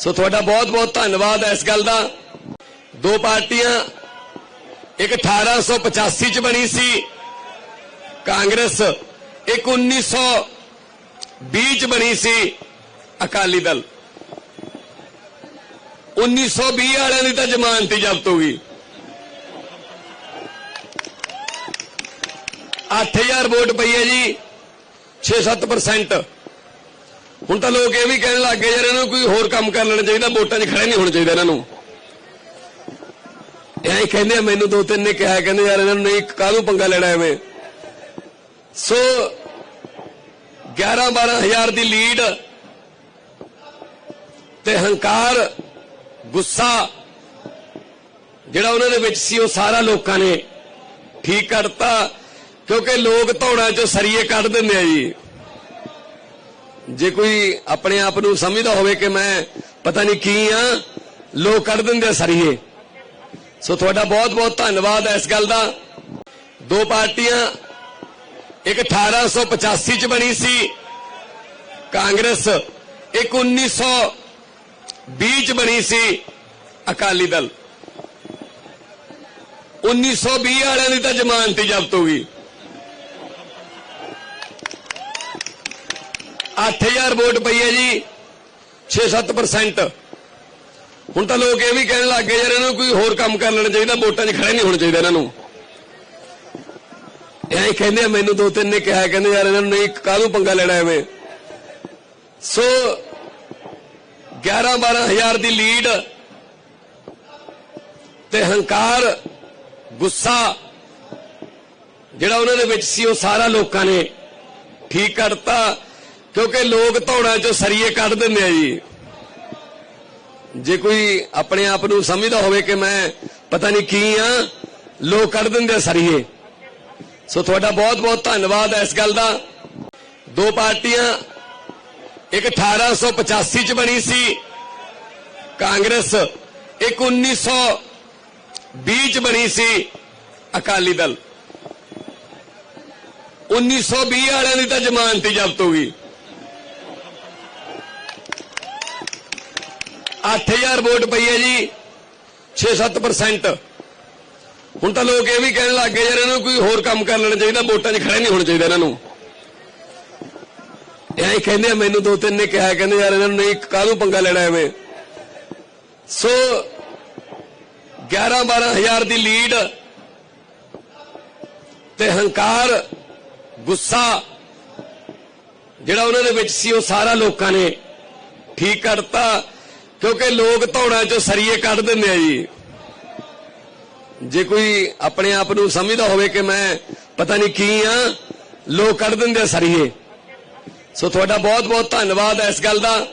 ਸੋ ਤੁਹਾਡਾ ਬਹੁਤ ਬਹੁਤ ਧੰਨਵਾਦ ਇਸ ਗੱਲ ਦਾ। ਦੋ ਪਾਰਟੀਆਂ, ਇੱਕ 1885 ਚ ਬਣੀ ਸੀ, ਕਾਂਗਰਸ, ਇੱਕ 1920 ਚ ਬਣੀ ਸੀ ਅਕਾਲੀ ਦਲ। 1920 ਵਾਲਿਆਂ ਦੀ ਤਾਂ ਜ਼ਮਾਨਤ ਹੀ ਜ਼ਬਤ ਹੋ ਗਈ। 8000 ਵੋਟ ਪਈ ਹੈ ਜੀ 6-7% ਹੁਣ ਤਾਂ ਲੋਕ ਇਹ ਵੀ ਕਹਿਣ ਲੱਗ ਗਏ ਯਾਰ ਇਹਨਾਂ ਨੂੰ ਕੋਈ ਹੋਰ ਕੰਮ ਕਰ ਲੈਣਾ ਚਾਹੀਦਾ, ਵੋਟਾਂ 'ਚ ਖੜੇ ਨਹੀਂ ਹੋਣਾ ਚਾਹੀਦਾ ਇਹਨਾਂ ਨੂੰ। ਐਂ ਕਹਿੰਦੇ ਆ, ਮੈਨੂੰ ਦੋ ਤਿੰਨ ਨੇ ਕਿਹਾ, ਕਹਿੰਦੇ ਯਾਰ ਇਹਨਾਂ ਨੂੰ ਨਹੀਂ, ਕਾਹਨੂੰ ਪੰਗਾ ਲੈਣਾ ਐਵੇਂ? ਸੋ 11 12000 ਦੀ ਲੀਡ ਤੇ ਹੰਕਾਰ, ਗੁੱਸਾ ਜਿਹੜਾ ਉਹਨਾਂ ਦੇ ਵਿੱਚ ਸੀ, ਉਹ ਸਾਰਾ ਲੋਕਾਂ ਨੇ ਠੀਕ ਕਰਤਾ, ਕਿਉਂਕਿ ਲੋਕ ਧੌੜਾਂ ਚੋਂ ਸਰੀਏ ਕੱਢ ਦਿੰਦੇ ਆ ਜੀ। ਜੇ ਕੋਈ ਆਪਣੇ ਆਪ ਨੂੰ ਸਮਝਦਾ ਹੋਵੇ ਕਿ ਮੈਂ ਪਤਾ ਨਹੀਂ ਕੀ ਆ, ਲੋਕ ਕੱਢ ਦਿੰਦੇ ਆ ਸਰੀਏ। ਸੋ ਤੁਹਾਡਾ ਬਹੁਤ ਬਹੁਤ ਧੰਨਵਾਦ ਇਸ ਗੱਲ ਦਾ। ਦੋ ਪਾਰਟੀਆਂ, ਇੱਕ 1885 ਚ ਬਣੀ ਸੀ ਕਾਂਗਰਸ, ਇੱਕ 1920 ਚ ਬਣੀ ਸੀ ਅਕਾਲੀ ਦਲ। 1920 ਵਾਲਿਆਂ ਦੀ ਤਾਂ ਜ਼ਮਾਨਤ ਹੀ ਜ਼ਬਤ ਹੋ ਗਈ। 8000 ਵੋਟ ਪਈ ਹੈ ਜੀ 6-7% ਹੁਣ ਤਾਂ ਲੋਕ ਇਹ ਵੀ ਕਹਿਣ ਲੱਗ ਗਏ, ਯਾਰ ਇਹਨਾਂ ਨੂੰ ਕੋਈ ਹੋਰ ਕੰਮ ਕਰ ਲੈਣਾ ਚਾਹੀਦਾ, ਵੋਟਾਂ 'ਚ ਖੜੇ ਨਹੀਂ ਹੋਣਾ ਚਾਹੀਦਾ ਇਹਨਾਂ ਨੂੰ। ਐਂ ਕਹਿੰਦੇ ਆ, ਮੈਨੂੰ ਦੋ ਤਿੰਨ ਨੇ ਕਿਹਾ, ਕਹਿੰਦੇ ਯਾਰ ਇਹਨਾਂ ਨੂੰ ਨਹੀਂ, ਕਾਹਨੂੰ ਪੰਗਾ ਲੈਣਾ ਐਵੇਂ? ਸੋ 11 12000 ਦੀ ਲੀਡ ਤੇ ਹੰਕਾਰ, ਗੁੱਸਾ ਜਿਹੜਾ ਉਹਨਾਂ ਦੇ ਵਿੱਚ ਸੀ, ਉਹ ਸਾਰਾ ਲੋਕਾਂ ਨੇ ਠੀਕ ਕਰਤਾ। ਕਿਉਂਕਿ ਲੋਕ ਧੌੜਾਂ ਚੋਂ ਸਰੀਏ ਕੱਢ ਦਿੰਦੇ ਆ ਜੀ। ਜੇ ਕੋਈ ਆਪਣੇ ਆਪ ਨੂੰ ਸਮਝਦਾ ਹੋਵੇ ਕਿ ਮੈਂ ਪਤਾ ਨਹੀਂ ਕੀ ਆ, ਲੋਕ ਕੱਢ ਦਿੰਦੇ ਆ ਸਰੀਏ। ਸੋ ਤੁਹਾਡਾ ਬਹੁਤ ਬਹੁਤ ਧੰਨਵਾਦ ਇਸ ਗੱਲ ਦਾ। ਦੋ ਪਾਰਟੀਆਂ, ਇੱਕ 1885 ਚ ਬਣੀ ਸੀ, ਕਾਂਗਰਸ, ਇੱਕ 1920 ਚ ਬਣੀ ਸੀ ਅਕਾਲੀ ਦਲ। 1920 ਵਾਲਿਆਂ ਦੀ ਤਾਂ ਜ਼ਮਾਨਤ ਹੀ ਜ਼ਬਤ ਹੋ ਗਈ। 8000 ਵੋਟ ਪਈ ਹੈ ਜੀ 6-7% ਹੁਣ ਤਾਂ ਲੋਕ ਇਹ ਵੀ ਕਹਿਣ ਲੱਗ ਗਏ ਯਾਰ ਇਹਨਾਂ ਨੂੰ ਕੋਈ ਹੋਰ ਕੰਮ ਕਰ ਲੈਣਾ ਚਾਹੀਦਾ, ਵੋਟਾਂ 'ਚ ਖੜੇ ਨਹੀਂ ਹੋਣਾ ਚਾਹੀਦਾ ਇਹਨਾਂ ਨੂੰ। ਐਂ ਕਹਿੰਦੇ ਆ, ਮੈਨੂੰ ਦੋ ਤਿੰਨ ਨੇ ਕਿਹਾ, ਕਹਿੰਦੇ ਯਾਰ ਇਹਨਾਂ ਨੂੰ ਨਹੀਂ ਕਾਹਨੂੰ ਪੰਗਾ ਲੈਣਾ ਐਵੇਂ। ਸੋ 11 12000 ਦੀ ਲੀਡ ਤੇ ਹੰਕਾਰ, ਗੁੱਸਾ ਜਿਹੜਾ ਉਹਨਾਂ ਦੇ ਵਿੱਚ ਸੀ, ਉਹ ਸਾਰਾ ਲੋਕਾਂ ਨੇ ਠੀਕ ਕਰਤਾ। ਕਿਉਂਕਿ ਲੋਕ ਧੌੜਾਂ ਚੋਂ ਸਰੀਏ ਕੱਢ ਦਿੰਦੇ ਆ ਜੀ। ਜੇ ਕੋਈ ਆਪਣੇ ਆਪ ਨੂੰ ਸਮਝਦਾ ਹੋਵੇ ਕਿ ਮੈਂ ਪਤਾ ਨਹੀਂ ਕੀ ਆ, ਲੋਕ ਕੱਢ ਦਿੰਦੇ ਆ ਸਰੀਏ। ਸੋ ਤੁਹਾਡਾ ਬਹੁਤ ਬਹੁਤ ਧੰਨਵਾਦ ਇਸ ਗੱਲ ਦਾ।